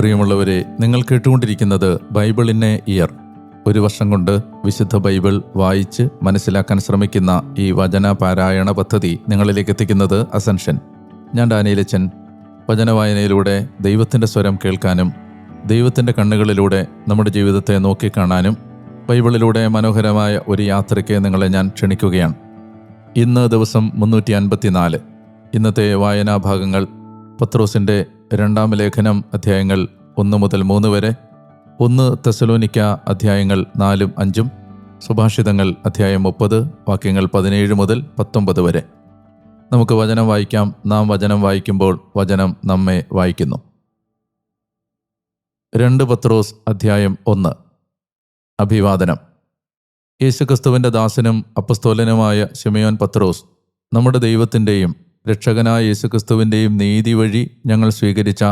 പ്രിയമുള്ളവരെ നിങ്ങൾ കേട്ടുകൊണ്ടിരിക്കുന്നത് ബൈബിളിനെ ഇയർ. ഒരു വർഷം കൊണ്ട് വിശുദ്ധ ബൈബിൾ വായിച്ച് മനസ്സിലാക്കാൻ ശ്രമിക്കുന്ന ഈ വചന പാരായണ പദ്ധതി നിങ്ങളിലേക്ക് എത്തിക്കുന്നത് അസൻഷൻ ഞാൻ ഡാനിയലച്ചൻ. വചനവായനയിലൂടെ ദൈവത്തിന്റെ സ്വരം കേൾക്കാനും ദൈവത്തിന്റെ കണ്ണുകളിലൂടെ നമ്മുടെ ജീവിതത്തെ നോക്കിക്കാണാനും ബൈബിളിലൂടെ മനോഹരമായ ഒരു യാത്രയ്ക്ക് നിങ്ങളെ ഞാൻ ക്ഷണിക്കുകയാണ്. ഇന്ന് ദിവസം മുന്നൂറ്റി അൻപത്തിനാല് ഇന്നത്തെ വായനാഭാഗങ്ങൾ പത്രോസിന്റെ രണ്ടാം ലേഖനം അധ്യായങ്ങൾ ഒന്ന് മുതൽ മൂന്ന് വരെ ഒന്ന് തെസലോനിക്ക അധ്യായങ്ങൾ നാലും അഞ്ചും സുഭാഷിതങ്ങൾ അധ്യായം മുപ്പത് വാക്യങ്ങൾ പതിനേഴ് മുതൽ പത്തൊമ്പത് വരെ. നമുക്ക് വചനം വായിക്കാം. നാം വചനം വായിക്കുമ്പോൾ വചനം നമ്മെ വായിക്കുന്നു. രണ്ട് പത്രോസ് അധ്യായം ഒന്ന്. അഭിവാദനം. യേശുക്രിസ്തുവിന്റെ ദാസനും അപ്പസ്തോലനുമായ ശിമയോൻ പത്രോസ് നമ്മുടെ ദൈവത്തിന്റെയും രക്ഷകനായ യേശുക്രിസ്തുവിന്റെയും നീതി വഴി ഞങ്ങൾ സ്വീകരിച്ച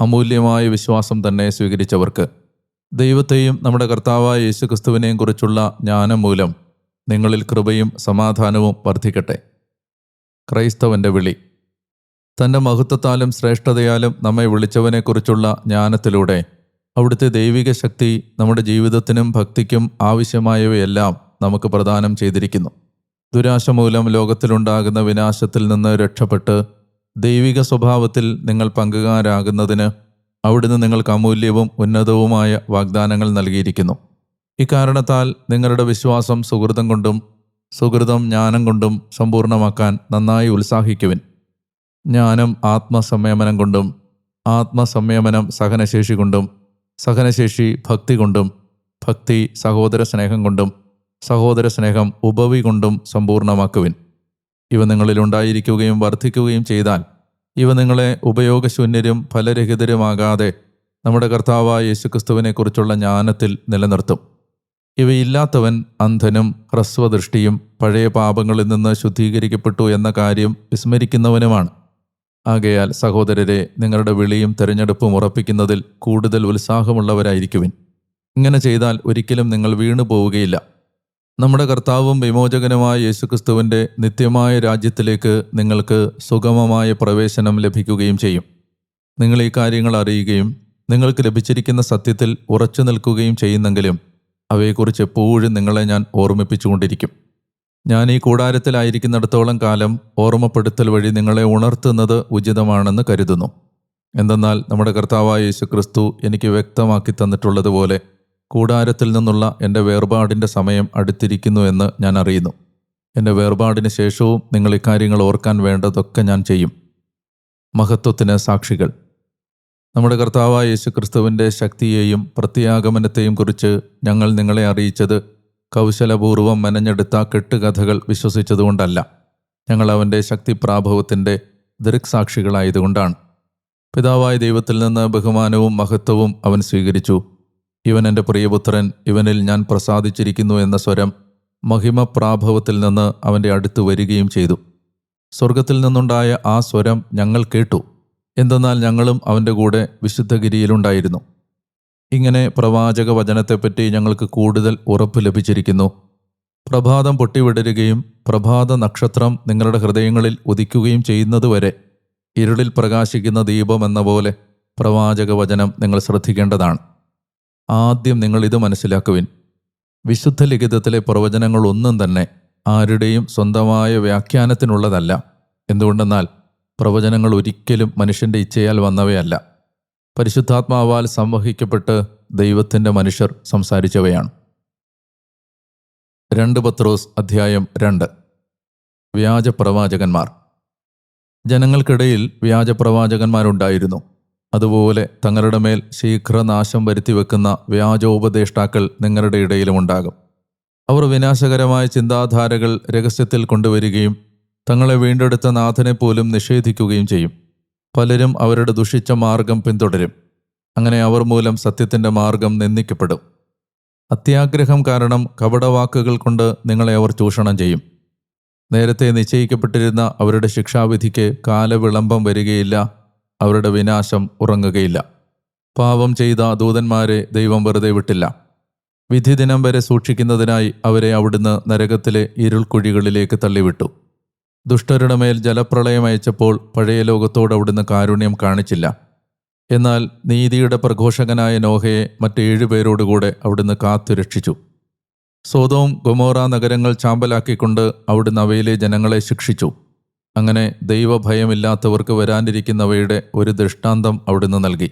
അമൂല്യമായ വിശ്വാസം തന്നെ സ്വീകരിച്ചവർക്ക്. ദൈവത്തെയും നമ്മുടെ കർത്താവായ യേശുക്രിസ്തുവിനെയും കുറിച്ചുള്ള ജ്ഞാനം മൂലം നിങ്ങളിൽ കൃപയും സമാധാനവും വർദ്ധിക്കട്ടെ. ക്രൈസ്തവന്റെ വിളി. തന്റെ മഹത്വത്താലും ശ്രേഷ്ഠതയാലും നമ്മെ വിളിച്ചവനെക്കുറിച്ചുള്ള ജ്ഞാനത്തിലൂടെ അവിടുത്തെ ദൈവിക ശക്തി നമ്മുടെ ജീവിതത്തിനും ഭക്തിക്കും ആവശ്യമായവയെല്ലാം നമുക്ക് പ്രദാനം ചെയ്തിരിക്കുന്നു. ദുരാശ മൂലം ലോകത്തിലുണ്ടാകുന്ന വിനാശത്തിൽ നിന്ന് രക്ഷപ്പെട്ട് ദൈവിക സ്വഭാവത്തിൽ നിങ്ങൾ പങ്കുകാരാകുന്നതിന് അവിടുന്ന് നിങ്ങൾക്ക് അമൂല്യവും ഉന്നതവുമായ വാഗ്ദാനങ്ങൾ നൽകിയിരിക്കുന്നു. ഇക്കാരണത്താൽ നിങ്ങളുടെ വിശ്വാസം സുഹൃതം കൊണ്ടും സുഹൃതം ജ്ഞാനം കൊണ്ടും സമ്പൂർണമാക്കാൻ നന്നായി ഉത്സാഹിക്കുവിൻ. ജ്ഞാനം ആത്മസംയമനം കൊണ്ടും ആത്മസംയമനം സഹനശേഷി കൊണ്ടും സഹനശേഷി ഭക്തി കൊണ്ടും ഭക്തി സഹോദര സ്നേഹം കൊണ്ടും സഹോദര സ്നേഹം ഉപവി കൊണ്ടും സമ്പൂർണമാക്കുവിൻ ഇവ നിങ്ങളിലുണ്ടായിരിക്കുകയും വർദ്ധിക്കുകയും ചെയ്താൽ ഇവ നിങ്ങളെ ഉപയോഗശൂന്യരും ഫലരഹിതരുമാകാതെ നമ്മുടെ കർത്താവായ യേശുക്രിസ്തുവിനെക്കുറിച്ചുള്ള ജ്ഞാനത്തിൽ നിലനിർത്തും. ഇവയില്ലാത്തവൻ അന്ധനും ഹ്രസ്വദൃഷ്ടിയും പഴയ പാപങ്ങളിൽ നിന്ന് ശുദ്ധീകരിക്കപ്പെട്ടു എന്ന കാര്യം വിസ്മരിക്കുന്നവനുമാണ്. ആകയാൽ സഹോദരരെ നിങ്ങളുടെ വിളിയും തിരഞ്ഞെടുപ്പും ഉറപ്പിക്കുന്നതിൽ കൂടുതൽ ഉത്സാഹമുള്ളവരായിരിക്കുവിൻ. ഇങ്ങനെ ചെയ്താൽ ഒരിക്കലും നിങ്ങൾ വീണു പോവുകയില്ല നമ്മുടെ കർത്താവും വിമോചകനുമായ യേശുക്രിസ്തുവിന്റെ നിത്യമായ രാജ്യത്തിലേക്ക് നിങ്ങൾക്ക് സുഗമമായ പ്രവേശനം ലഭിക്കുകയും ചെയ്യും. നിങ്ങൾ ഈ കാര്യങ്ങൾ അറിയുകയും നിങ്ങൾക്ക് ലഭിച്ചിരിക്കുന്ന സത്യത്തിൽ ഉറച്ചു നിൽക്കുകയും ചെയ്യുന്നെങ്കിലും അവയെക്കുറിച്ച് എപ്പോഴും നിങ്ങളെ ഞാൻ ഓർമ്മിപ്പിച്ചുകൊണ്ടിരിക്കും. ഞാൻ ഈ കൂടാരത്തിലായിരിക്കുന്നിടത്തോളം കാലം ഓർമ്മപ്പെടുത്തൽ വഴി നിങ്ങളെ ഉണർത്തുന്നത് ഉചിതമാണെന്ന് കരുതുന്നു. എന്തെന്നാൽ നമ്മുടെ കർത്താവായ യേശു ക്രിസ്തു എനിക്ക് വ്യക്തമാക്കി തന്നിട്ടുള്ളതുപോലെ കൂടാരത്തിൽ നിന്നുള്ള എന്റെ വേർപാടിന്റെ സമയം അടുത്തിരിക്കുന്നു എന്ന് ഞാൻ അറിയുന്നു. എന്റെ വേർപാടിന് ശേഷവും നിങ്ങൾ ഇക്കാര്യങ്ങൾ ഓർക്കാൻ വേണ്ടതൊക്കെ ഞാൻ ചെയ്യും. മഹത്വത്തിന് സാക്ഷികൾ. നമ്മുടെ കർത്താവായ യേശു ക്രിസ്തുവിന്റെ ശക്തിയെയും പ്രത്യാഗമനത്തെയും കുറിച്ച് ഞങ്ങൾ നിങ്ങളെ അറിയിച്ചത് കൗശലപൂർവം മെനഞ്ഞെടുത്ത കെട്ടുകഥകൾ വിശ്വസിച്ചതുകൊണ്ടല്ല. ഞങ്ങൾ അവന്റെ ശക്തിപ്രാഭവത്തിന്റെ ദൃക്സാക്ഷികളായതുകൊണ്ടാണ്. പിതാവായ ദൈവത്തിൽ നിന്ന് ബഹുമാനവും മഹത്വവും അവൻ സ്വീകരിച്ചു. ഇവൻ എന്റെ പ്രിയപുത്രൻ ഇവനിൽ ഞാൻ പ്രസാദിച്ചിരിക്കുന്നു എന്ന സ്വരം മഹിമപ്രാഭവത്തിൽ നിന്ന് അവന്റെ അടുത്ത് വരികയും ചെയ്തു. സ്വർഗത്തിൽ നിന്നുണ്ടായ ആ സ്വരം ഞങ്ങൾ കേട്ടു. എന്തെന്നാൽ ഞങ്ങളും അവന്റെ കൂടെ വിശുദ്ധഗിരിയിലുണ്ടായിരുന്നു. ഇങ്ങനെ പ്രവാചക വചനത്തെപ്പറ്റി ഞങ്ങൾക്ക് കൂടുതൽ ഉറപ്പ് ലഭിച്ചിരിക്കുന്നു. പ്രഭാതം പൊട്ടിവിടരുകയും പ്രഭാത നക്ഷത്രം നിങ്ങളുടെ ഹൃദയങ്ങളിൽ ഉദിക്കുകയും ചെയ്യുന്നതുവരെ ഇരുളിൽ പ്രകാശിക്കുന്ന ദീപം എന്ന പോലെ പ്രവാചക വചനം നിങ്ങൾ ശ്രദ്ധിക്കേണ്ടതാണ്. ആദ്യം നിങ്ങൾ ഇത് മനസ്സിലാക്കുവിൻ. വിശുദ്ധ ലിഖിതത്തിലെ പ്രവചനങ്ങൾ ഒന്നും തന്നെ ആരുടെയും സ്വന്തമായ വ്യാഖ്യാനത്തിനുള്ളതല്ല. എന്തുകൊണ്ടെന്നാൽ പ്രവചനങ്ങൾ ഒരിക്കലും മനുഷ്യന്റെ ഇച്ഛയാൽ വന്നവയല്ല. പരിശുദ്ധാത്മാവാൽ സംവഹിക്കപ്പെട്ട് ദൈവത്തിന്റെ മനുഷ്യർ സംസാരിച്ചവയാണ്. രണ്ട് പത്രോസ് അധ്യായം രണ്ട്. വ്യാജപ്രവാചകന്മാർ. ജനങ്ങൾക്കിടയിൽ വ്യാജപ്രവാചകന്മാരുണ്ടായിരുന്നു. അതുപോലെ തങ്ങളുടെ മേൽ ശീഘ്രനാശം വരുത്തിവെക്കുന്ന വ്യാജോപദേഷ്ടാക്കൾ നിങ്ങളുടെ ഇടയിലുമുണ്ടാകും. അവർ വിനാശകരമായ ചിന്താധാരകൾ രഹസ്യത്തിൽ കൊണ്ടുവരികയും തങ്ങളെ വീണ്ടെടുത്ത നാഥനെ പോലും നിഷേധിക്കുകയും ചെയ്യും. പലരും അവരുടെ ദുഷിച്ച മാർഗം പിന്തുടരും. അങ്ങനെ അവർ മൂലം സത്യത്തിന്റെ മാർഗം നിന്ദിക്കപ്പെടും. അത്യാഗ്രഹം കാരണം കപടവാക്കുകൾ കൊണ്ട് നിങ്ങളെ അവർ ചൂഷണം ചെയ്യും. നേരത്തെ നിശ്ചയിക്കപ്പെട്ടിരുന്ന അവരുടെ ശിക്ഷാവിധിക്ക് കാലവിളംബം വരികയില്ല. അവരുടെ വിനാശം ഉറങ്ങുകയില്ല. പാപം ചെയ്ത ദൂതന്മാരെ ദൈവം വെറുതെ വിട്ടില്ല. വിധിദിനം വരെ സൂക്ഷിക്കുന്നതിനായി അവരെ അവിടുന്ന് നരകത്തിലെ ഇരുൾക്കുഴികളിലേക്ക് തള്ളിവിട്ടു. ദുഷ്ടരുടെ മേൽ ജലപ്രളയം അയച്ചപ്പോൾ പഴയ ലോകത്തോട് അവിടുന്ന് കാരുണ്യം കാണിച്ചില്ല. എന്നാൽ നീതിയുടെ പ്രഘോഷകനായ നോഹയെ മറ്റ് പേരോടുകൂടെ അവിടുന്ന് കാത്തു രക്ഷിച്ചു. സോതവും ഗൊമോറ നഗരങ്ങൾ ചാമ്പലാക്കിക്കൊണ്ട് അവിടുന്ന് അവയിലെ ജനങ്ങളെ ശിക്ഷിച്ചു. അങ്ങനെ ദൈവഭയമില്ലാത്തവർക്ക് വരാനിരിക്കുന്നവയുടെ ഒരു ദൃഷ്ടാന്തം അവിടുന്ന് നൽകി.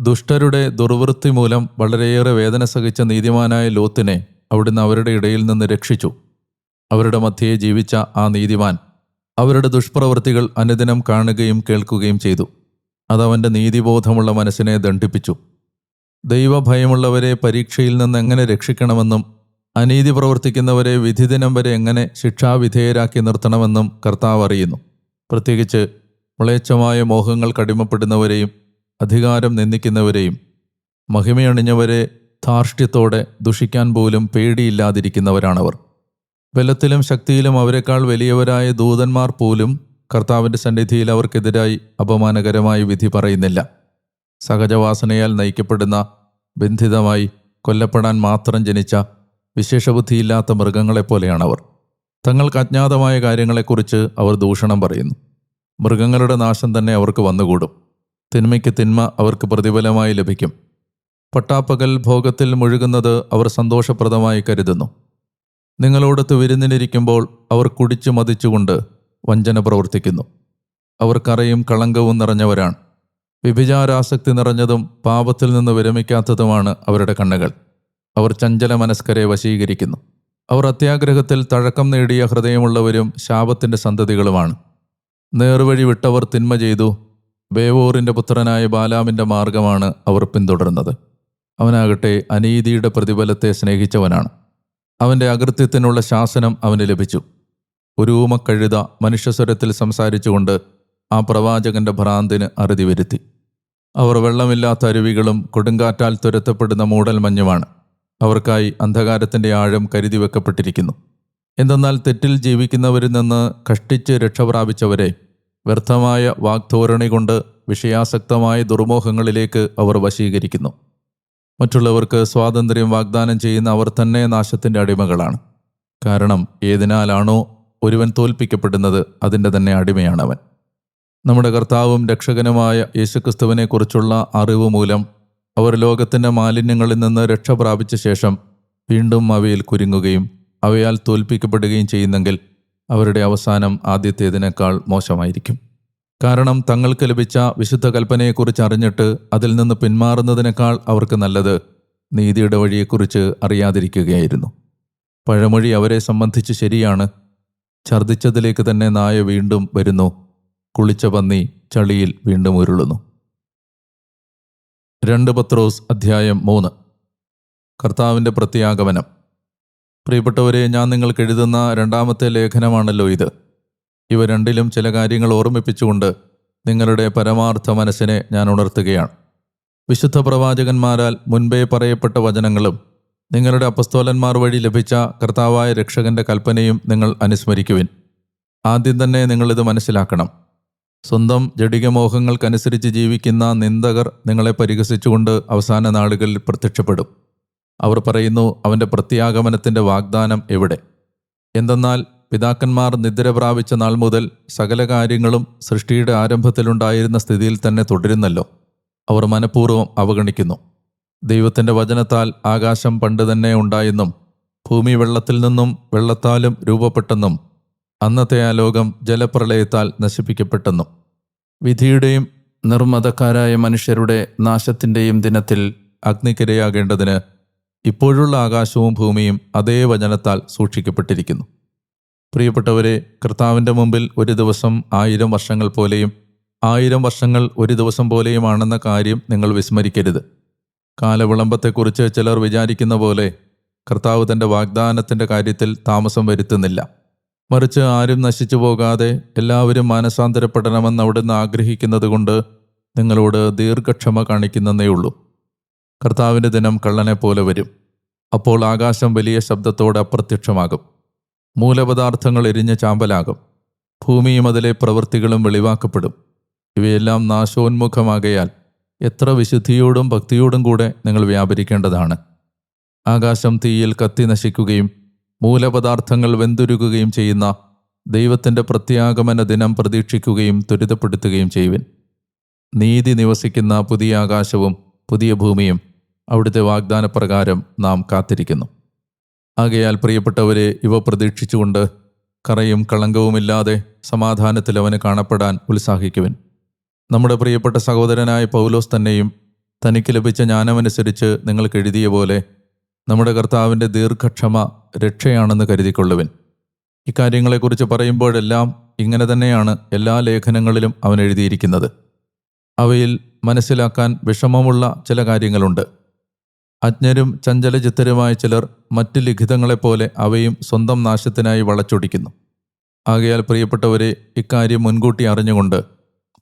ദുഷ്ടരുടെ ദുർവൃത്തി മൂലം വളരെയേറെ വേദന സഹിച്ച നീതിമാനായ ലോത്തിനെ അവിടുന്ന് അവരുടെ ഇടയിൽ നിന്ന് രക്ഷിച്ചു. അവരുടെ മധ്യയെ ജീവിച്ച ആ നീതിമാൻ അവരുടെ ദുഷ്പ്രവൃത്തികൾ അനുദിനം കാണുകയും കേൾക്കുകയും ചെയ്തു. അതവന്റെ നീതിബോധമുള്ള മനസ്സിനെ ദണ്ഡിപ്പിച്ചു. ദൈവഭയമുള്ളവരെ പരീക്ഷയിൽ നിന്ന് എങ്ങനെ രക്ഷിക്കണമെന്നും അനീതി പ്രവർത്തിക്കുന്നവരെ വിധിദിനം വരെ എങ്ങനെ ശിക്ഷാവിധേയരാക്കി നിർത്തണമെന്നും കർത്താവ് അറിയുന്നു. പ്രത്യേകിച്ച് മ്ലേച്ഛമായ മോഹങ്ങൾ കടിമപ്പെടുന്നവരെയും അധികാരം നിന്ദിക്കുന്നവരെയും മഹിമയണിഞ്ഞവരെ ധാർഷ്ട്യത്തോടെ ദുഷിക്കാൻ പോലും പേടിയില്ലാതിരിക്കുന്നവരാണവർ. ബലത്തിലും ശക്തിയിലും അവരെക്കാൾ വലിയവരായ ദൂതന്മാർ പോലും കർത്താവിന്റെ സന്നിധിയിൽ അവർക്കെതിരായി അപമാനകരമായി വിധി പറയുന്നില്ല. സഹജവാസനയാൽ നയിക്കപ്പെടുന്ന ബന്ധിതമായി കൊല്ലപ്പെടാൻ മാത്രം ജനിച്ച വിശേഷബുദ്ധിയില്ലാത്ത മൃഗങ്ങളെപ്പോലെയാണവർ. തങ്ങൾക്ക് അജ്ഞാതമായ കാര്യങ്ങളെക്കുറിച്ച് അവർ ദൂഷണം പറയുന്നു. മൃഗങ്ങളുടെ നാശം തന്നെ അവർക്ക് വന്നുകൂടും. തിന്മയ്ക്ക് തിന്മ അവർക്ക് പ്രതിഫലമായി ലഭിക്കും. പട്ടാപ്പകൽ ഭോഗത്തിൽ മുഴുകുന്നത് അവർ സന്തോഷപ്രദമായി കരുതുന്നു. നിങ്ങളോടൊത്ത് വിരുന്നിനിരിക്കുമ്പോൾ അവർ കുടിച്ചു മതിച്ചുകൊണ്ട് വഞ്ചന പ്രവർത്തിക്കുന്നു. അവർ കറയും കളങ്കവും നിറഞ്ഞവരാണ്. വിഭിചാരാസക്തി നിറഞ്ഞതും പാപത്തിൽ നിന്ന് വിരമിക്കാത്തതുമാണ് അവരുടെ കണ്ണുകൾ. അവർ ചഞ്ചല മനസ്കരെ വശീകരിക്കുന്നു. അവർ അത്യാഗ്രഹത്തിൽ തഴക്കം നേടിയ ഹൃദയമുള്ളവരും ശാപത്തിന്റെ സന്തതികളുമാണ്. നേർവഴി വിട്ടവർ തിന്മ ചെയ്തു. ബേവോറിന്റെ പുത്രനായ ബാലാമിന്റെ മാർഗമാണ് അവർ പിന്തുടർന്നത്. അവനാകട്ടെ അനീതിയുടെ പ്രതിഫലത്തെ സ്നേഹിച്ചവനാണ്. അവന്റെ അകൃത്യത്തിനുള്ള ശാസനം അവന് ലഭിച്ചു. ഒരു ഊമക്കഴുത മനുഷ്യസ്വരത്തിൽ സംസാരിച്ചുകൊണ്ട് ആ പ്രവാചകന്റെ ഭ്രാന്തിന് അറുതി വരുത്തി. അവർ വെള്ളമില്ലാത്ത അരുവികളും കൊടുങ്കാറ്റാൽ തുരത്തപ്പെടുന്ന മൂടൽമഞ്ഞുമാണ്. അവർക്കായി അന്ധകാരത്തിന്റെ ആഴം കരുതി വെക്കപ്പെട്ടിരിക്കുന്നു. എന്തെന്നാൽ തെറ്റിൽ ജീവിക്കുന്നവരിൽ നിന്ന് കഷ്ടിച്ച് രക്ഷ പ്രാപിച്ചവരെ വ്യർത്ഥമായ വാഗ്ധോരണി കൊണ്ട് വിഷയാസക്തമായ ദുർമോഹങ്ങളിലേക്ക് അവർ വശീകരിക്കുന്നു. മറ്റുള്ളവർക്ക് സ്വാതന്ത്ര്യം വാഗ്ദാനം ചെയ്യുന്ന അവർ തന്നെ നാശത്തിന്റെ അടിമകളാണ്. കാരണം ഏതിനാലാണോ ഒരുവൻ തോൽപ്പിക്കപ്പെടുന്നത് അതിന്റെ തന്നെ അടിമയാണവൻ. നമ്മുടെ കർത്താവും രക്ഷകനുമായ യേശുക്രിസ്തുവിനെക്കുറിച്ചുള്ള അറിവ് മൂലം അവർ ലോകത്തിന്റെ മാലിന്യങ്ങളിൽ നിന്ന് രക്ഷ പ്രാപിച്ച ശേഷം വീണ്ടും അവയിൽ കുരുങ്ങുകയും അവയാൽ തോൽപ്പിക്കപ്പെടുകയും ചെയ്യുന്നെങ്കിൽ അവരുടെ അവസാനം ആദ്യത്തേതിനേക്കാൾ മോശമായിരിക്കും. കാരണം തങ്ങൾക്ക് ലഭിച്ച വിശുദ്ധ കൽപ്പനയെക്കുറിച്ച് അറിഞ്ഞിട്ട് അതിൽ നിന്ന് പിന്മാറുന്നതിനേക്കാൾ അവർക്ക് നല്ലത് നീതിയുടെ വഴിയെക്കുറിച്ച് അറിയാതിരിക്കുകയായിരുന്നു. പഴമൊഴി അവരെ സംബന്ധിച്ച് ശരിയാണ്. ഛർദിച്ചതിലേക്ക് തന്നെ നായ വീണ്ടും വരുന്നു. കുളിച്ച പന്നി ചളിയിൽ വീണ്ടും ഉരുളുന്നു. രണ്ട് പത്രോസ് അധ്യായം മൂന്ന്. കർത്താവിന്റെ പ്രത്യാഗമനം. പ്രിയപ്പെട്ടവരെ ഞാൻ നിങ്ങൾക്ക് എഴുതുന്ന രണ്ടാമത്തെ ലേഖനമാണല്ലോ ഇത്. ഇവ രണ്ടിലും ചില കാര്യങ്ങൾ ഓർമ്മിപ്പിച്ചുകൊണ്ട് നിങ്ങളുടെ പരമാർത്ഥ മനസ്സിനെ ഞാൻ ഉണർത്തുകയാണ്. വിശുദ്ധ പ്രവാചകന്മാരാൽ മുൻപേ പറയപ്പെട്ട വചനങ്ങളും നിങ്ങളുടെ അപ്പസ്തോലന്മാർ വഴി ലഭിച്ച കർത്താവായ രക്ഷകന്റെ കൽപ്പനയും നിങ്ങൾ അനുസ്മരിക്കുവിൻ. ആദ്യം തന്നെ നിങ്ങളിത് മനസ്സിലാക്കണം. സ്വന്തം ജഡികമോഹങ്ങൾക്കനുസരിച്ച് ജീവിക്കുന്ന നിന്ദകർ നിങ്ങളെ പരിഹസിച്ചുകൊണ്ട് അവസാന നാളുകളിൽ പ്രത്യക്ഷപ്പെടും. അവർ പറയുന്നു അവന്റെ പ്രത്യാഗമനത്തിന്റെ വാഗ്ദാനം എവിടെ? എന്തെന്നാൽ പിതാക്കന്മാർ നിദ്ര പ്രാപിച്ച നാൾ മുതൽ സകല കാര്യങ്ങളും സൃഷ്ടിയുടെ ആരംഭത്തിലുണ്ടായിരുന്ന സ്ഥിതിയിൽ തന്നെ തുടരുന്നല്ലോ. അവർ മനഃപൂർവം അവഗണിക്കുന്നു. ദൈവത്തിന്റെ വചനത്താൽ ആകാശം പണ്ട് തന്നെ ഉണ്ടായെന്നും ഭൂമി വെള്ളത്തിൽ നിന്നും വെള്ളത്താലും രൂപപ്പെട്ടെന്നും അന്നത്തെ ആ ലോകം ജലപ്രളയത്താൽ നശിപ്പിക്കപ്പെട്ടെന്നും വിധിയുടെയും നിർമ്മതക്കാരായ മനുഷ്യരുടെ നാശത്തിന്റെയും ദിനത്തിൽ അഗ്നിക്കിരയാകേണ്ടതിന് ഇപ്പോഴുള്ള ആകാശവും ഭൂമിയും അതേ വചനത്താൽ സൂക്ഷിക്കപ്പെട്ടിരിക്കുന്നു. പ്രിയപ്പെട്ടവരെ കർത്താവിന്റെ മുമ്പിൽ ഒരു ദിവസം ആയിരം വർഷങ്ങൾ പോലെയും ആയിരം വർഷങ്ങൾ ഒരു ദിവസം പോലെയുമാണെന്ന കാര്യം നിങ്ങൾ വിസ്മരിക്കരുത്. കാലവിളംബത്തെക്കുറിച്ച് ചിലർ വിചാരിക്കുന്ന പോലെ കർത്താവ് തന്റെ വാഗ്ദാനത്തിന്റെ കാര്യത്തിൽ താമസം വരുത്തുന്നില്ല. മറിച്ച് ആരും നശിച്ചു പോകാതെ എല്ലാവരും മാനസാന്തരപ്പെടണമെന്ന് അവിടുന്ന് ആഗ്രഹിക്കുന്നത് കൊണ്ട് നിങ്ങളോട് ദീർഘക്ഷമ കാണിക്കുന്നതേ ഉള്ളൂ. കർത്താവിന്റെ ദിനം കള്ളനെ പോലെ വരും. അപ്പോൾ ആകാശം വലിയ ശബ്ദത്തോടെ അപ്രത്യക്ഷമാകും. മൂലപദാർത്ഥങ്ങൾ എരിഞ്ഞ ചാമ്പലാകും. ഭൂമിയും അതിലെ പ്രവൃത്തികളും വെളിവാക്കപ്പെടും. ഇവയെല്ലാം നാശോന്മുഖമാകയാൽ എത്ര വിശുദ്ധിയോടും ഭക്തിയോടും കൂടെ നിങ്ങൾ വ്യാപരിക്കേണ്ടതാണ്. ആകാശം തീയിൽ കത്തി നശിക്കുകയും മൂലപദാർത്ഥങ്ങൾ വെന്തുരുകുകയും ചെയ്യുന്ന ദൈവത്തിന്റെ പ്രത്യാഗമന ദിനം പ്രതീക്ഷിക്കുകയും ത്വരിതപ്പെടുത്തുകയും ചെയ്യുവിൻ. നീതി നിവസിക്കുന്ന പുതിയ ആകാശവും പുതിയ ഭൂമിയും അവിടുത്തെ വാഗ്ദാനപ്രകാരം നാം കാത്തിരിക്കുന്നു. ആകയാൽ പ്രിയപ്പെട്ടവരെ ഇവ പ്രതീക്ഷിച്ചുകൊണ്ട് കറയും കളങ്കവുമില്ലാതെ സമാധാനത്തിൽ അവന് കാണപ്പെടാൻ ഉത്സാഹിക്കുവിൻ. നമ്മുടെ പ്രിയപ്പെട്ട സഹോദരനായ പൗലോസ് തന്നെയും തനിക്ക് ലഭിച്ച ജ്ഞാനമനുസരിച്ച് നിങ്ങൾക്ക് എഴുതിയ പോലെ നമ്മുടെ കർത്താവിന്റെ ദീർഘക്ഷമ രക്ഷയാണെന്ന് കരുതിക്കൊള്ളുവിൻ. ഇക്കാര്യങ്ങളെക്കുറിച്ച് പറയുമ്പോഴെല്ലാം ഇങ്ങനെ തന്നെയാണ് എല്ലാ ലേഖനങ്ങളിലും അവൻ എഴുതിയിരിക്കുന്നത്. അവയിൽ മനസ്സിലാക്കാൻ വിഷമമുള്ള ചില കാര്യങ്ങളുണ്ട്. അജ്ഞരും ചഞ്ചലചിത്തരുമായ ചിലർ മറ്റ് ലിഖിതങ്ങളെപ്പോലെ അവയും സ്വന്തം നാശത്തിനായി വളച്ചൊടിക്കുന്നു. ആകയാൽ പ്രിയപ്പെട്ടവരെ ഇക്കാര്യം മുൻകൂട്ടി അറിഞ്ഞുകൊണ്ട്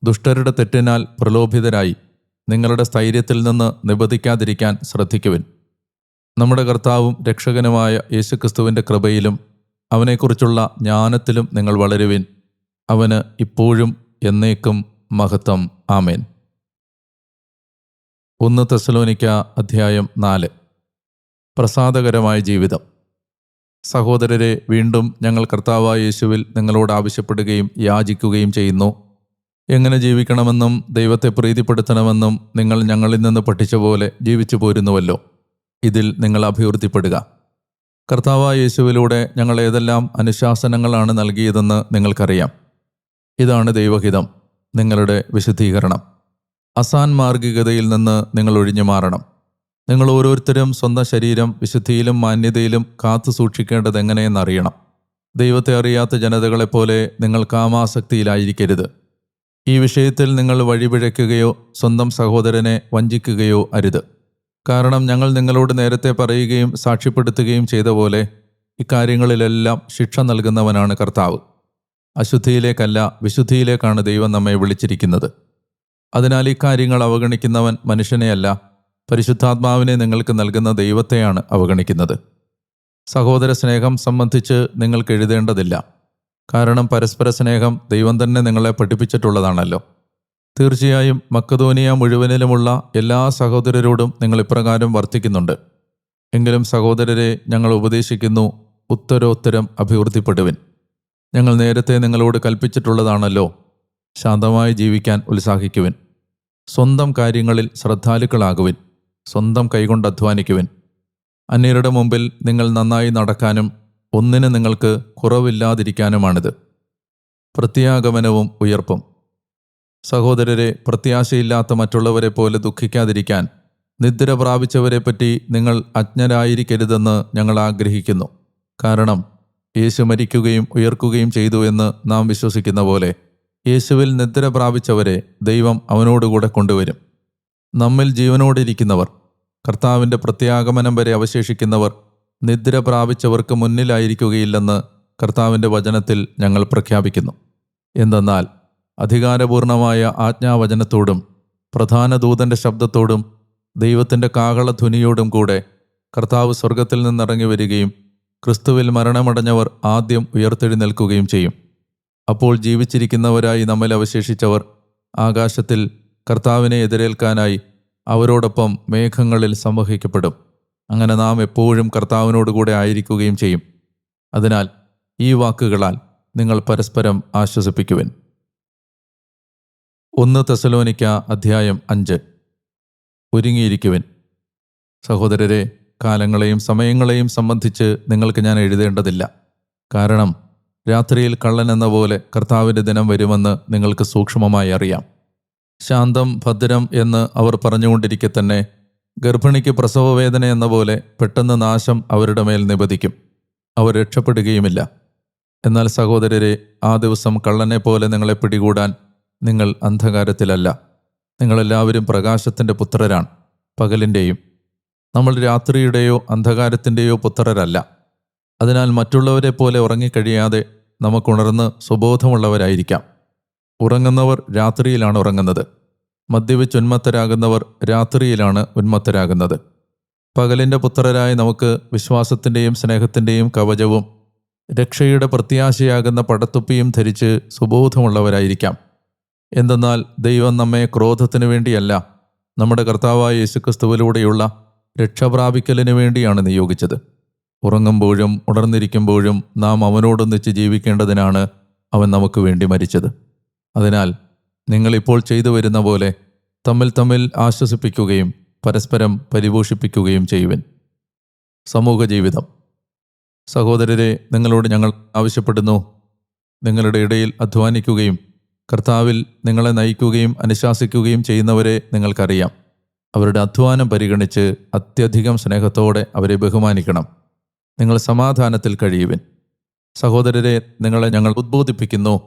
ദുഷ്ടരുടെ തെറ്റിനാൽ പ്രലോഭിതരായി നിങ്ങളുടെ സ്ഥൈര്യത്തിൽ നിന്ന് നിബന്ധിക്കാതിരിക്കാൻ ശ്രദ്ധിക്കുവിൻ. നമ്മുടെ കർത്താവും രക്ഷകനുമായ യേശുക്രിസ്തുവിന്റെ കൃപയിലും അവനെക്കുറിച്ചുള്ള ജ്ഞാനത്തിലും നിങ്ങൾ വളരുവിൻ. അവന് ഇപ്പോഴും എന്നേക്കും മഹത്വം. ആമേൻ. ഒന്ന് തെസലോനിക്ക അധ്യായം നാല്. പ്രസാദകരമായ ജീവിതം. സഹോദരരെ വീണ്ടും ഞങ്ങൾ കർത്താവായ യേശുവിൽ നിങ്ങളോട് ആവശ്യപ്പെടുകയും യാചിക്കുകയും ചെയ്യുന്നു. എങ്ങനെ ജീവിക്കണമെന്നും ദൈവത്തെ പ്രീതിപ്പെടുത്തണമെന്നും നിങ്ങൾ ഞങ്ങളിൽ നിന്ന് പഠിച്ച പോലെ ജീവിച്ചു പോരുന്നുവല്ലോ ഇതിൽ നിങ്ങൾ അഭിവൃദ്ധിപ്പെടുക. കർത്താവായ യേശുവിലൂടെ ഞങ്ങൾ ഏതെല്ലാം അനുശാസനങ്ങളാണ് നൽകിയതെന്ന് നിങ്ങൾക്കറിയാം. ഇതാണ് ദൈവഹിതം നിങ്ങളുടെ വിശദീകരണം അസാൻ മാർഗികതയിൽ നിന്ന് നിങ്ങൾ ഒഴിഞ്ഞു മാറണം. നിങ്ങൾ ഓരോരുത്തരും സ്വന്തം ശരീരം വിശുദ്ധിയിലും മാന്യതയിലും കാത്തു സൂക്ഷിക്കേണ്ടത് എങ്ങനെയെന്നറിയണം ദൈവത്തെ അറിയാത്ത ജനതകളെപ്പോലെ നിങ്ങൾ കാമാസക്തിയിലായിരിക്കരുത്. ഈ വിഷയത്തിൽ നിങ്ങൾ വഴിപിഴയ്ക്കുകയോ സ്വന്തം സഹോദരനെ വഞ്ചിക്കുകയോ അരുത്. കാരണം ഞങ്ങൾ നിങ്ങളോട് നേരത്തെ പറയുകയും സാക്ഷ്യപ്പെടുത്തുകയും ചെയ്ത പോലെ ഇക്കാര്യങ്ങളിലെല്ലാം ശിക്ഷ നൽകുന്നവനാണ് കർത്താവ്. അശുദ്ധിയിലേക്കല്ല വിശുദ്ധിയിലേക്കാണ് ദൈവം നമ്മെ വിളിച്ചിരിക്കുന്നത്. അതിനാൽ ഇക്കാര്യങ്ങൾ അവഗണിക്കുന്നവൻ മനുഷ്യനെയല്ല പരിശുദ്ധാത്മാവിനെ നിങ്ങൾക്ക് നൽകുന്ന ദൈവത്തെയാണ് അവഗണിക്കുന്നത്. സഹോദര സ്നേഹം സംബന്ധിച്ച് നിങ്ങൾക്ക് എഴുതേണ്ടതില്ല. കാരണം പരസ്പര സ്നേഹം ദൈവം തന്നെ നിങ്ങളെ പഠിപ്പിച്ചിട്ടുള്ളതാണല്ലോ. തീർച്ചയായും മക്കതോനിയ മുഴുവനിലുമുള്ള എല്ലാ സഹോദരരോടും നിങ്ങൾ ഇപ്രകാരം വർത്തിക്കുന്നുണ്ട്. എങ്കിലും സഹോദരരെ ഞങ്ങൾ ഉപദേശിക്കുന്നു ഉത്തരോത്തരം അഭിവൃദ്ധിപ്പെടുവിൻ. ഞങ്ങൾ നേരത്തെ നിങ്ങളോട് കൽപ്പിച്ചിട്ടുള്ളതാണല്ലോ. ശാന്തമായി ജീവിക്കാൻ ഉത്സാഹിക്കുവിൻ. സ്വന്തം കാര്യങ്ങളിൽ ശ്രദ്ധാലുക്കളാകുവിൻ. സ്വന്തം കൈകൊണ്ട് അധ്വാനിക്കുവിൻ. അന്യരുടെ മുമ്പിൽ നിങ്ങൾ നന്നായി നടക്കാനും ഒന്നിന് നിങ്ങൾക്ക് കുറവില്ലാതിരിക്കാനുമാണിത്. പ്രത്യാഗമനവും ഉയർപ്പും. സഹോദരരെ പ്രത്യാശയില്ലാത്ത മറ്റുള്ളവരെ പോലെ ദുഃഖിക്കാതിരിക്കാൻ നിദ്ര പ്രാപിച്ചവരെപ്പറ്റി നിങ്ങൾ അജ്ഞരായിരിക്കരുതെന്ന് ഞങ്ങൾ ആഗ്രഹിക്കുന്നു. കാരണം യേശു മരിക്കുകയും ഉയർക്കുകയും ചെയ്തു എന്ന് നാം വിശ്വസിക്കുന്ന പോലെ യേശുവിൽ നിദ്ര പ്രാപിച്ചവരെ ദൈവം അവനോടുകൂടെ കൊണ്ടുവരും. നമ്മിൽ ജീവനോടിരിക്കുന്നവർ കർത്താവിന്റെ പ്രത്യാഗമനം വരെ അവശേഷിക്കുന്നവർ നിദ്ര പ്രാപിച്ചവർക്ക് മുന്നിലായിരിക്കുകയില്ലെന്ന് കർത്താവിന്റെ വചനത്തിൽ ഞങ്ങൾ പ്രഖ്യാപിക്കുന്നു. എന്തെന്നാൽ അധികാരപൂർണമായ ആജ്ഞാവചനത്തോടും പ്രധാന ദൂതന്റെ ശബ്ദത്തോടും ദൈവത്തിന്റെ കാഹളധ്വനിയോടും കൂടെ കർത്താവ് സ്വർഗത്തിൽ നിന്നിറങ്ങി വരികയും ക്രിസ്തുവിൽ മരണമടഞ്ഞവർ ആദ്യം ഉയർത്തെഴുന്നേൽക്കുകയും ചെയ്യും. അപ്പോൾ ജീവിച്ചിരിക്കുന്നവരായി നമ്മിൽ അവശേഷിച്ചവർ ആകാശത്തിൽ കർത്താവിനെ എതിരേൽക്കാനായി അവരോടൊപ്പം മേഘങ്ങളിൽ സംവഹിക്കപ്പെടും. അങ്ങനെ നാം എപ്പോഴും കർത്താവിനോടുകൂടെ ആയിരിക്കുകയും ചെയ്യും. അതിനാൽ ഈ വാക്കുകളാൽ നിങ്ങൾ പരസ്പരം ആശ്വസിപ്പിക്കുവിൻ. ഒന്ന് തെസലോനിക്ക അധ്യായം അഞ്ച്. ഒരുങ്ങിയിരിക്കുവിൻ. സഹോദരരെ കാലങ്ങളെയും സമയങ്ങളെയും സംബന്ധിച്ച് നിങ്ങൾക്ക് ഞാൻ എഴുതേണ്ടതില്ല. കാരണം രാത്രിയിൽ കള്ളൻ എന്ന പോലെ കർത്താവിന്റെ ദിനം വരുമെന്ന് നിങ്ങൾക്ക് സൂക്ഷ്മമായി അറിയാം. ശാന്തം ഭദ്രം എന്ന് അവർ പറഞ്ഞുകൊണ്ടിരിക്കെ തന്നെ ഗർഭിണിക്ക് പ്രസവവേദന എന്ന പോലെ പെട്ടെന്ന് നാശം അവരുടെ മേൽ നിബദിക്കും അവർ രക്ഷപ്പെടുകയുമില്ല. എന്നാൽ സഹോദരരെ ആ ദിവസം കള്ളനെ പോലെ നിങ്ങളെ പിടികൂടാൻ നിങ്ങൾ അന്ധകാരത്തിലല്ല. നിങ്ങളെല്ലാവരും പ്രകാശത്തിന്റെ പുത്രരാണ് പകലിന്റെയും. നമ്മൾ രാത്രിയുടെയോ അന്ധകാരത്തിന്റെയോ പുത്രരല്ല. അതിനാൽ മറ്റുള്ളവരെ പോലെ ഉറങ്ങിക്കഴിയാതെ നമുക്കുണർന്ന് സുബോധമുള്ളവരായിരിക്കാം. ഉറങ്ങുന്നവർ രാത്രിയിലാണ് ഉറങ്ങുന്നത്. മദ്യപിച്ച് ഉന്മത്തരാകുന്നവർ രാത്രിയിലാണ് ഉന്മത്തരാകുന്നത്. പകലിന്റെ പുത്രരായ നമുക്ക് വിശ്വാസത്തിന്റെയും സ്നേഹത്തിന്റെയും കവചവും രക്ഷയുടെ പ്രത്യാശയാകുന്ന പടത്തുപ്പിയും ധരിച്ച് സുബോധമുള്ളവരായിരിക്കാം. എന്തെന്നാൽ ദൈവം നമ്മെ ക്രോധത്തിനു വേണ്ടിയല്ല നമ്മുടെ കർത്താവായ യേശുക്രിസ്തുവിലൂടെയുള്ള രക്ഷപ്രാപിക്കലിനു വേണ്ടിയാണ് നിയോഗിച്ചത്. ഉറങ്ങുമ്പോഴും ഉണർന്നിരിക്കുമ്പോഴും നാം അവനോടൊന്നിച്ച് ജീവിക്കേണ്ടതിനാണ് അവൻ നമുക്ക് വേണ്ടി മരിച്ചത്. അതിനാൽ നിങ്ങളിപ്പോൾ ചെയ്തു വരുന്ന പോലെ തമ്മിൽ തമ്മിൽ ആശ്വസിപ്പിക്കുകയും പരസ്പരം പരിപോഷിപ്പിക്കുകയും ചെയ്യുവിൻ. സമൂഹ ജീവിതം. സഹോദരരെ നിങ്ങളോട് ഞങ്ങൾ ആവശ്യപ്പെടുന്നു. നിങ്ങളുടെ ഇടയിൽ അധ്വാനിക്കുകയും കർത്താവിൽ നിങ്ങളെ നയിക്കുകയും അനുശാസിക്കുകയും ചെയ്യുന്നവരെ നിങ്ങൾക്കറിയാം. അവരുടെ അധ്വാനം പരിഗണിച്ച് അത്യധികം സ്നേഹത്തോടെ അവരെ ബഹുമാനിക്കണം. നിങ്ങൾ സമാധാനത്തിൽ കഴിയുവിൻ. സഹോദരരെ നിങ്ങളെ ഞങ്ങൾ ഉദ്ബോധിപ്പിക്കുന്നു.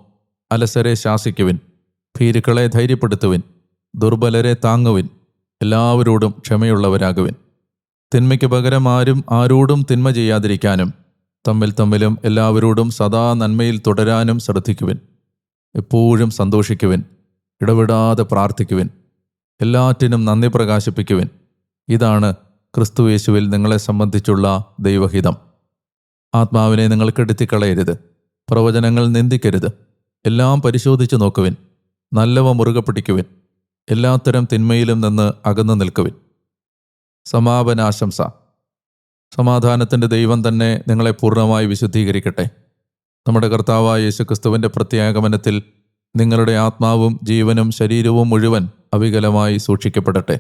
അലസരെ ശാസിക്കുവിൻ. ഭീരുക്കളെ ധൈര്യപ്പെടുത്തുവിൻ. ദുർബലരെ താങ്ങുവിൻ. എല്ലാവരോടും ക്ഷമയുള്ളവരാകുവിൻ. തിന്മയ്ക്ക് പകരം ആരും ആരോടും തിന്മ ചെയ്യാതിരിക്കാനും തമ്മിൽ തമ്മിലും എല്ലാവരോടും സദാ നന്മയിൽ തുടരാനും ശ്രദ്ധിക്കുവിൻ. എപ്പോഴും സന്തോഷിക്കുവിൻ ഇടവിടാതെ പ്രാർത്ഥിക്കുവിൻ എല്ലാറ്റിനും നന്ദി പ്രകാശിപ്പിക്കുവിൻ. ഇതാണ് ക്രിസ്തുയേശുവിൽ നിങ്ങളെ സംബന്ധിച്ചുള്ള ദൈവഹിതം. ആത്മാവിനെ നിങ്ങൾ കെടുത്തിക്കളയരുത് പ്രവചനങ്ങൾ നിന്ദിക്കരുത് എല്ലാം പരിശോധിച്ചു നോക്കുവിൻ നല്ലവ മുറുകെ പിടിക്കുവിൻ എല്ലാത്തരം തിന്മയിലും നിന്ന് അകന്നു നിൽക്കുവിൻ. സമാപനാശംസ. സമാധാനത്തിന്റെ ദൈവം തന്നെ നിങ്ങളെ പൂർണമായി വിശുദ്ധീകരിക്കട്ടെ. നമ്മുടെ കർത്താവായ യേശുക്രിസ്തുവിന്റെ പ്രത്യാഗമനത്തിൽ നിങ്ങളുടെ ആത്മാവും ജീവനും ശരീരവും മുഴുവൻ അവികലമായി സൂക്ഷിക്കപ്പെടട്ടെ.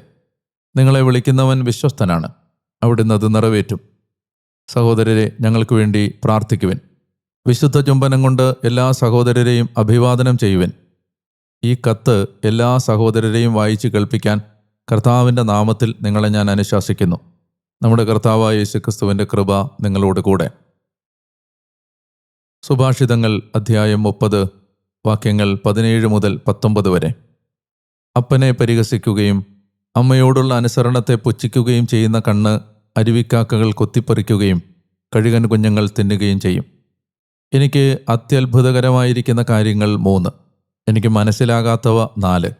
നിങ്ങളെ വിളിക്കുന്നവൻ വിശ്വസ്തനാണ്. അവിടുന്ന് അത് നിറവേറ്റും. സഹോദരരെ ഞങ്ങൾക്ക് വേണ്ടി പ്രാർത്ഥിക്കുവിൻ. വിശുദ്ധ ചുംബനം കൊണ്ട് എല്ലാ സഹോദരരെയും അഭിവാദനം ചെയ്യുവിൻ. ഈ കത്ത് എല്ലാ സഹോദരരെയും വായിച്ച് കേൾപ്പിക്കാൻ കർത്താവിന്റെ നാമത്തിൽ നിങ്ങളെ ഞാൻ അനുശാസിക്കുന്നു. നമ്മുടെ കർത്താവായ യേശുക്രിസ്തുവിന്റെ കൃപ നിങ്ങളോട് കൂടെ. സുഭാഷിതങ്ങൾ അധ്യായം മുപ്പത് വാക്യങ്ങൾ പതിനേഴ് മുതൽ പത്തൊമ്പത് വരെ. അപ്പനെ പരിഹസിക്കുകയും അമ്മയോടുള്ള അനുസരണത്തെ പുച്ഛിക്കുകയും ചെയ്യുന്ന കണ്ണ് അരുവിക്കാക്കകൾ കൊത്തിപ്പറിക്കുകയും കഴുകൻ കുഞ്ഞുങ്ങൾ തിന്നുകയും ചെയ്യും. എനിക്ക് അത്യത്ഭുതകരമായിരിക്കുന്ന കാര്യങ്ങൾ മൂന്ന്. എനിക്ക് മനസ്സിലാകാത്തവ നാല്.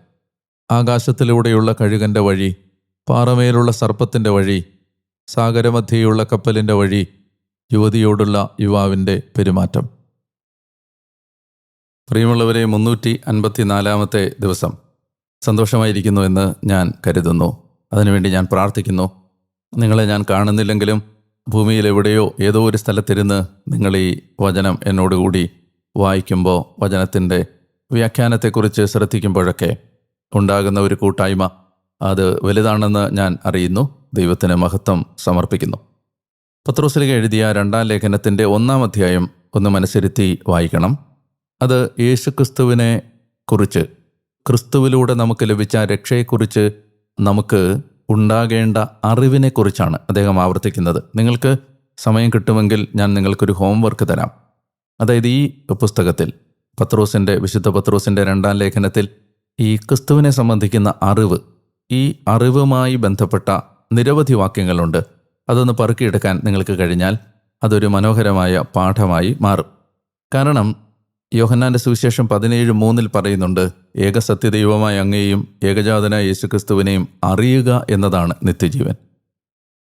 ആകാശത്തിലൂടെയുള്ള കഴുകന്റെ വഴി പാറമേലുള്ള സർപ്പത്തിന്റെ വഴി സാഗരമധ്യയുള്ള കപ്പലിന്റെ വഴി യുവതിയോടുള്ള യുവാവിന്റെ പെരുമാറ്റം. പ്രിയമുള്ളവരെ മുന്നൂറ്റി അൻപത്തിനാലാമത്തെ ദിവസം സന്തോഷമായിരിക്കുന്നു എന്ന് ഞാൻ കരുതുന്നു. അതിനുവേണ്ടി ഞാൻ പ്രാർത്ഥിക്കുന്നു. നിങ്ങളെ ഞാൻ കാണുന്നില്ലെങ്കിലും ഭൂമിയിൽ എവിടെയോ ഏതോ ഒരു സ്ഥലത്തിരുന്ന് നിങ്ങൾ ഈ വചനം എന്നോടുകൂടി വായിക്കുമ്പോൾ വചനത്തിന്റെ വ്യാഖ്യാനത്തെക്കുറിച്ച് ശ്രദ്ധിക്കുമ്പോഴൊക്കെ ഉണ്ടാകുന്ന ഒരു കൂട്ടായ്മ അത് വലുതാണെന്ന് ഞാൻ അറിയുന്നു. ദൈവത്തിന് മഹത്വം സമർപ്പിക്കുന്നു. പത്രോസ്ലിക എഴുതിയ രണ്ടാം ലേഖനത്തിന്റെ ഒന്നാം അധ്യായം ഒന്ന് മനസ്സിരുത്തി വായിക്കണം. അത് യേശുക്രിസ്തുവിനെ കുറിച്ച് ക്രിസ്തുവിലൂടെ നമുക്ക് ലഭിച്ച രക്ഷയെക്കുറിച്ച് നമുക്ക് ഉണ്ടാകേണ്ട അറിവിനെക്കുറിച്ചാണ് അദ്ദേഹം ആവർത്തിക്കുന്നത്. നിങ്ങൾക്ക് സമയം കിട്ടുമെങ്കിൽ ഞാൻ നിങ്ങൾക്കൊരു ഹോംവർക്ക് തരാം. അതായത് ഈ പുസ്തകത്തിൽ പത്രോസിന്റെ വിശുദ്ധ പത്രോസിന്റെ രണ്ടാം ലേഖനത്തിൽ ഈ ക്രിസ്തുവിനെ സംബന്ധിക്കുന്ന അറിവ് ഈ അറിവുമായി ബന്ധപ്പെട്ട നിരവധി വാക്യങ്ങളുണ്ട്. അതൊന്ന് പെറുക്കിയെടുക്കാൻ നിങ്ങൾക്ക് കഴിഞ്ഞാൽ അതൊരു മനോഹരമായ പാഠമായി മാറും. കാരണം യോഹന്നാന്റെ സുവിശേഷം പതിനേഴ് മൂന്നിൽ പറയുന്നുണ്ട് ഏകസത്യദൈവമായ അങ്ങയെയും ഏകജാതനായ യേശുക്രിസ്തുവിനെയും അറിയുക എന്നതാണ് നിത്യജീവൻ.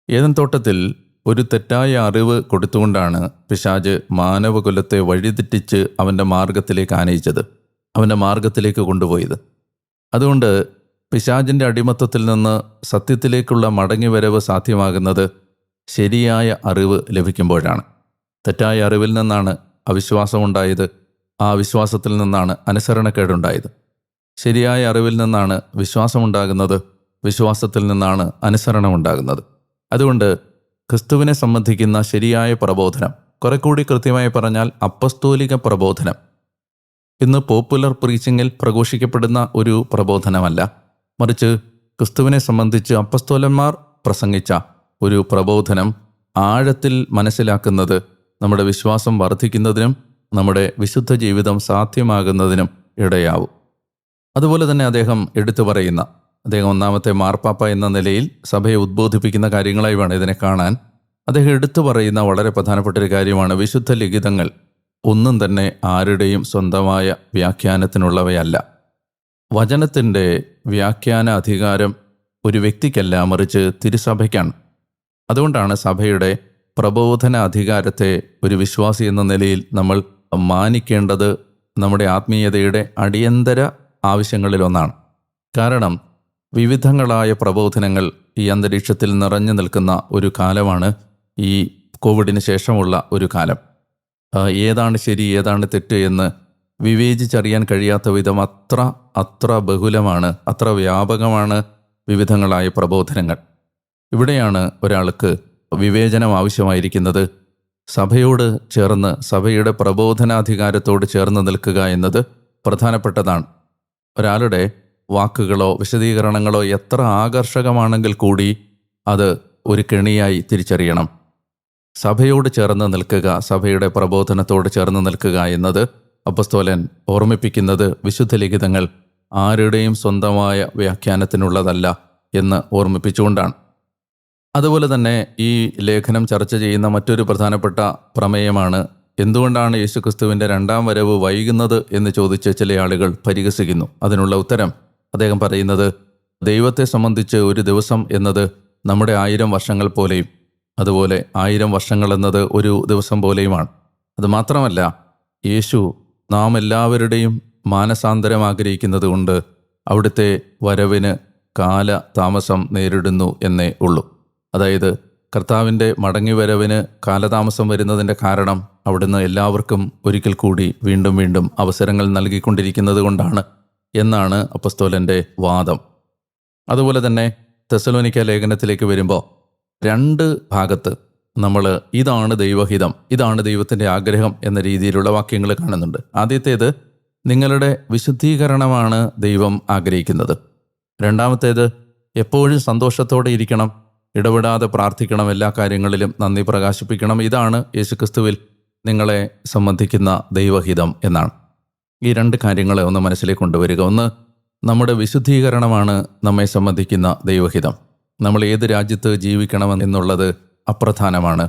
ഏതൻ തോട്ടത്തിൽ ഒരു തെറ്റായ അറിവ് കൊടുത്തുകൊണ്ടാണ് പിശാജ് മാനവകുലത്തെ വഴിതെറ്റിച്ച് അവന്റെ മാർഗത്തിലേക്ക് ആനയിച്ചത് അവന്റെ മാർഗത്തിലേക്ക് കൊണ്ടുപോയത്. അതുകൊണ്ട് പിശാജിന്റെ അടിമത്തത്തിൽ നിന്ന് സത്യത്തിലേക്കുള്ള മടങ്ങിവരവ് സാധ്യമാകുന്നത് ശരിയായ അറിവ് ലഭിക്കുമ്പോഴാണ്. തെറ്റായ അറിവിൽ നിന്നാണ് അവിശ്വാസമുണ്ടായത്. ആ വിശ്വാസത്തിൽ നിന്നാണ് അനുസരണക്കേടുണ്ടായത്. ശരിയായ അറിവിൽ നിന്നാണ് വിശ്വാസമുണ്ടാകുന്നത്. വിശ്വാസത്തിൽ നിന്നാണ് അനുസരണമുണ്ടാകുന്നത്. അതുകൊണ്ട് ക്രിസ്തുവിനെ സംബന്ധിക്കുന്ന ശരിയായ പ്രബോധനം കുറെ കൂടി കൃത്യമായി പറഞ്ഞാൽ അപ്പസ്തോലിക പ്രബോധനം ഇന്ന് പോപ്പുലർ പ്രീച്ചിങ്ങിൽ പ്രഘോഷിക്കപ്പെടുന്ന ഒരു പ്രബോധനമല്ല. മറിച്ച് ക്രിസ്തുവിനെ സംബന്ധിച്ച് അപ്പസ്തോലന്മാർ പ്രസംഗിച്ച ഒരു പ്രബോധനം ആഴത്തിൽ മനസ്സിലാക്കുന്നത് നമ്മുടെ വിശ്വാസം വർദ്ധിക്കുന്നതിനും നമ്മുടെ വിശുദ്ധ ജീവിതം സാധ്യമാകുന്നതിനും ഇടയാവും. അതുപോലെ തന്നെ അദ്ദേഹം എടുത്തു പറയുന്ന അദ്ദേഹം ഒന്നാമത്തെ മാർപ്പാപ്പ എന്ന നിലയിൽ സഭയെ ഉദ്ബോധിപ്പിക്കുന്ന കാര്യങ്ങളായി വേണം ഇതിനെ കാണാൻ. അദ്ദേഹം എടുത്തു പറയുന്ന വളരെ പ്രധാനപ്പെട്ട ഒരു കാര്യമാണ് വിശുദ്ധ ലിഖിതങ്ങൾ ഒന്നും തന്നെ ആരുടെയും സ്വന്തമായ വ്യാഖ്യാനത്തിനുള്ളവയല്ല. വചനത്തിന്റെ വ്യാഖ്യാന അധികാരം ഒരു വ്യക്തിക്കല്ല മറിച്ച് തിരുസഭയ്ക്കാണ്. അതുകൊണ്ടാണ് സഭയുടെ പ്രബോധന അധികാരത്തെ ഒരു വിശ്വാസി എന്ന നിലയിൽ നമ്മൾ മാനിക്കേണ്ടത് നമ്മുടെ ആത്മീയതയുടെ അടിയന്തര ആവശ്യങ്ങളിലൊന്നാണ്. കാരണം വിവിധങ്ങളായ പ്രബോധനങ്ങൾ ഈ അന്തരീക്ഷത്തിൽ നിറഞ്ഞു നിൽക്കുന്ന ഒരു കാലമാണ് ഈ കോവിഡിന് ശേഷമുള്ള ഒരു കാലം. ഏതാണ് ശരി ഏതാണ് തെറ്റ് എന്ന് വിവേചിച്ചറിയാൻ കഴിയാത്ത വിധം അത്ര അത്ര ബഹുലമാണ് അത്ര വ്യാപകമാണ് വിവിധങ്ങളായ പ്രബോധനങ്ങൾ. ഇവിടെയാണ് ഒരാൾക്ക് വിവേചനം ആവശ്യമായിരിക്കുന്നത്. സഭയോട് ചേർന്ന് സഭയുടെ പ്രബോധനാധികാരത്തോട് ചേർന്ന് നിൽക്കുക എന്നത് പ്രധാനപ്പെട്ടതാണ്. ഒരാളുടെ വാക്കുകളോ വിശദീകരണങ്ങളോ എത്ര ആകർഷകമാണെങ്കിൽ കൂടി അത് ഒരു കെണിയായി തിരിച്ചറിയണം. സഭയോട് ചേർന്ന് നിൽക്കുക സഭയുടെ പ്രബോധനത്തോട് ചേർന്ന് നിൽക്കുക എന്നത് അപ്പസ്തോലൻ ഓർമ്മിപ്പിക്കുന്നത് വിശുദ്ധ ലിഖിതങ്ങൾ ആരുടെയും സ്വന്തമായ വ്യാഖ്യാനത്തിനുള്ളതല്ല എന്ന് ഓർമ്മിപ്പിച്ചുകൊണ്ടാണ്. അതുപോലെ തന്നെ ഈ ലേഖനം ചർച്ച ചെയ്യുന്ന മറ്റൊരു പ്രധാനപ്പെട്ട പ്രമേയമാണ് എന്തുകൊണ്ടാണ് യേശുക്രിസ്തുവിന്റെ രണ്ടാം വരവ് വൈകുന്നത് എന്ന് ചോദിച്ച് ചില ആളുകൾ പരിഹസിക്കുന്നു. അതിനുള്ള ഉത്തരം അദ്ദേഹം പറയുന്നത് ദൈവത്തെ സംബന്ധിച്ച് ഒരു ദിവസം എന്നത് നമ്മുടെ ആയിരം വർഷങ്ങൾ പോലെയും അതുപോലെ ആയിരം വർഷങ്ങൾ എന്നത് ഒരു ദിവസം പോലെയുമാണ്. അത് മാത്രമല്ല യേശു നാം എല്ലാവരുടെയും മാനസാന്തരം ആഗ്രഹിക്കുന്നത് കൊണ്ട് അവിടുത്തെ വരവിന് കാല താമസം നേരിടുന്നു എന്നേ ഉള്ളൂ. അതായത് കർത്താവിന്റെ മടങ്ങിവരവിന് കാലതാമസം വരുന്നതിന്റെ കാരണം അവിടുന്ന് എല്ലാവർക്കും ഒരിക്കൽ കൂടി വീണ്ടും വീണ്ടും അവസരങ്ങൾ നൽകിക്കൊണ്ടിരിക്കുന്നത് കൊണ്ടാണ് എന്നാണ് അപ്പസ്തോലന്റെ വാദം. അതുപോലെ തന്നെ തെസലോനിക്ക ലേഖനത്തിലേക്ക് വരുമ്പോൾ രണ്ട് ഭാഗത്ത് നമ്മൾ ഇതാണ് ദൈവഹിതം ഇതാണ് ദൈവത്തിന്റെ ആഗ്രഹം എന്ന രീതിയിലുള്ള വാക്യങ്ങൾ കാണുന്നുണ്ട്. ആദ്യത്തേത് നിങ്ങളുടെ വിശുദ്ധീകരണമാണ് ദൈവം ആഗ്രഹിക്കുന്നത്. രണ്ടാമത്തേത് എപ്പോഴും സന്തോഷത്തോടെ ഇരിക്കണം. ഇടപെടാതെ പ്രാർത്ഥിക്കണം എല്ലാ കാര്യങ്ങളിലും നന്ദി പ്രകാശിപ്പിക്കണം. ഇതാണ് യേശുക്രിസ്തുവിൽ നിങ്ങളെ സംബന്ധിക്കുന്ന ദൈവഹിതം എന്നാണ്. ഈ രണ്ട് കാര്യങ്ങളെ ഒന്ന് മനസ്സിലേക്ക് കൊണ്ടുവരിക. ഒന്ന് നമ്മുടെ വിശുദ്ധീകരണമാണ് നമ്മെ സംബന്ധിക്കുന്ന ദൈവഹിതം. നമ്മൾ ഏത് രാജ്യത്ത് ജീവിക്കണം എന്നുള്ളത് അപ്രധാനമാണ്.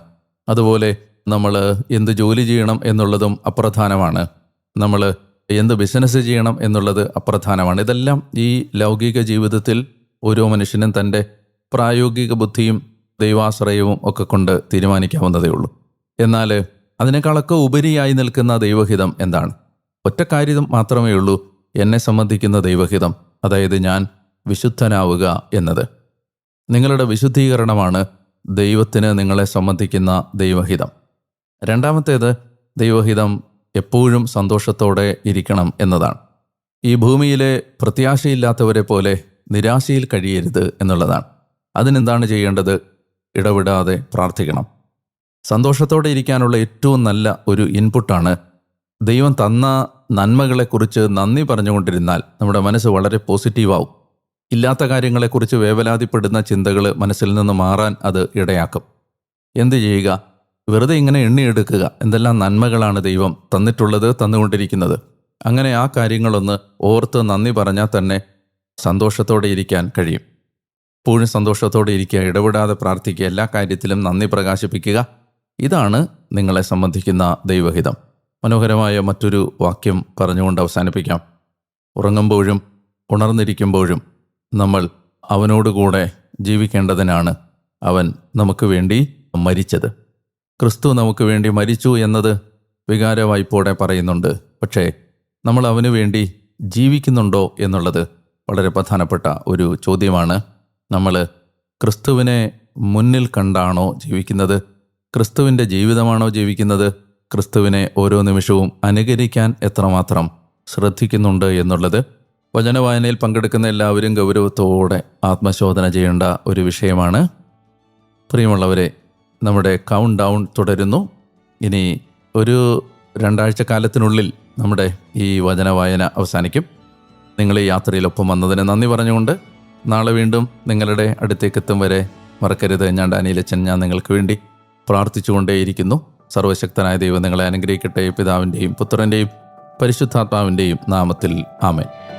അതുപോലെ നമ്മൾ എന്ത് ജോലി ചെയ്യണം എന്നുള്ളതും അപ്രധാനമാണ്. നമ്മൾ എന്ത് ബിസിനസ് ചെയ്യണം എന്നുള്ളത് അപ്രധാനമാണ്. ഇതെല്ലാം ഈ ലൗകിക ജീവിതത്തിൽ ഓരോ മനുഷ്യനും തന്റെ പ്രായോഗിക ബുദ്ധിയും ദൈവാശ്രയവും ഒക്കെ കൊണ്ട് തീരുമാനിക്കാവുന്നതേ ഉള്ളൂ. എന്നാൽ അതിനേക്കാളൊക്കെ ഉപരിയായി നിൽക്കുന്ന ദൈവഹിതം എന്താണ്? ഒറ്റ കാര്യം മാത്രമേ ഉള്ളൂ. എന്നെ സംബന്ധിക്കുന്ന ദൈവഹിതം അതായത് ഞാൻ വിശുദ്ധനാവുക എന്നത്. നിങ്ങളുടെ വിശുദ്ധീകരണമാണ് ദൈവത്തിന് നിങ്ങളെ സംബന്ധിക്കുന്ന ദൈവഹിതം. രണ്ടാമത്തേത് ദൈവഹിതം എപ്പോഴും സന്തോഷത്തോടെ ഇരിക്കണം എന്നതാണ്. ഈ ഭൂമിയിലെ പ്രത്യാശയില്ലാത്തവരെ പോലെ നിരാശയിൽ കഴിയരുത് എന്നുള്ളതാണ്. അതിനെന്താണ് ചെയ്യേണ്ടത്? ഇടവിടാതെ പ്രാർത്ഥിക്കണം. സന്തോഷത്തോടെ ഇരിക്കാനുള്ള ഏറ്റവും നല്ല ഒരു ഇൻപുട്ടാണ് ദൈവം തന്ന നന്മകളെക്കുറിച്ച് നന്ദി പറഞ്ഞുകൊണ്ടിരുന്നാൽ നമ്മുടെ മനസ്സ് വളരെ പോസിറ്റീവാവും. ഇല്ലാത്ത കാര്യങ്ങളെക്കുറിച്ച് വേവലാതിപ്പെടുന്ന ചിന്തകൾ മനസ്സിൽ നിന്ന് മാറാൻ അത് ഇടയാക്കും. എന്ത് ചെയ്യുക? വെറുതെ ഇങ്ങനെ എണ്ണിയെടുക്കുക. എന്തെല്ലാം നന്മകളാണ് ദൈവം തന്നിട്ടുള്ളത് തന്നുകൊണ്ടിരിക്കുന്നത്. അങ്ങനെ ആ കാര്യങ്ങളൊന്ന് ഓർത്ത് നന്ദി പറഞ്ഞാൽ തന്നെ സന്തോഷത്തോടെ ഇരിക്കാൻ കഴിയും. എപ്പോഴും സന്തോഷത്തോടെ ഇരിക്കുക ഇടപെടാതെ പ്രാർത്ഥിക്കുക എല്ലാ കാര്യത്തിലും നന്ദി പ്രകാശിപ്പിക്കുക. ഇതാണ് നിങ്ങളെ സംബന്ധിക്കുന്ന ദൈവഹിതം. മനോഹരമായ മറ്റൊരു വാക്യം പറഞ്ഞുകൊണ്ട് അവസാനിപ്പിക്കാം. ഉറങ്ങുമ്പോഴും ഉണർന്നിരിക്കുമ്പോഴും നമ്മൾ അവനോടുകൂടെ ജീവിക്കേണ്ടതിനാണ് അവൻ നമുക്ക് വേണ്ടി മരിച്ചത്. ക്രിസ്തു നമുക്ക് വേണ്ടി മരിച്ചു എന്നത് വികാരവായ്പോടെ പറയുന്നുണ്ട്. പക്ഷേ നമ്മൾ അവന് വേണ്ടി ജീവിക്കുന്നുണ്ടോ എന്നുള്ളത് വളരെ പ്രധാനപ്പെട്ട ഒരു ചോദ്യമാണ്. നമ്മൾ ക്രിസ്തുവിനെ മുന്നിൽ കണ്ടാണോ ജീവിക്കുന്നത്? ക്രിസ്തുവിന്റെ ജീവിതമാണോ ജീവിക്കുന്നത്? ക്രിസ്തുവിനെ ഓരോ നിമിഷവും അനുകരിക്കാൻ എത്രമാത്രം ശ്രദ്ധിക്കുന്നുണ്ട് എന്നുള്ളത് വചനവായനയിൽ പങ്കെടുക്കുന്ന എല്ലാവരും ഗൗരവത്തോടെ ആത്മശോധന ചെയ്യേണ്ട ഒരു വിഷയമാണ്. പ്രിയമുള്ളവരെ നമ്മുടെ കൗണ്ട് ഡൗൺ തുടരുന്നു. ഇനി ഒരു രണ്ടാഴ്ച കാലത്തിനുള്ളിൽ നമ്മുടെ ഈ വചനവായന അവസാനിക്കും. നിങ്ങൾ ഈ യാത്രയിലൊപ്പം വന്നതിന് നന്ദി പറഞ്ഞുകൊണ്ട് നാളെ വീണ്ടും നിങ്ങളുടെ അടുത്തേക്ക് എത്തും വരെ മറക്കരുത്. ഞാൻ ഡാനിയിലച്ചൻ ഞാൻ നിങ്ങൾക്ക് വേണ്ടി പ്രാർത്ഥിച്ചുകൊണ്ടേയിരിക്കുന്നു. സർവശക്തനായ ദൈവം നിങ്ങളെ അനുഗ്രഹിക്കട്ടെ. പിതാവിന്റെയും പുത്രന്റെയും പരിശുദ്ധാത്മാവിന്റെയും നാമത്തിൽ. ആമേൻ.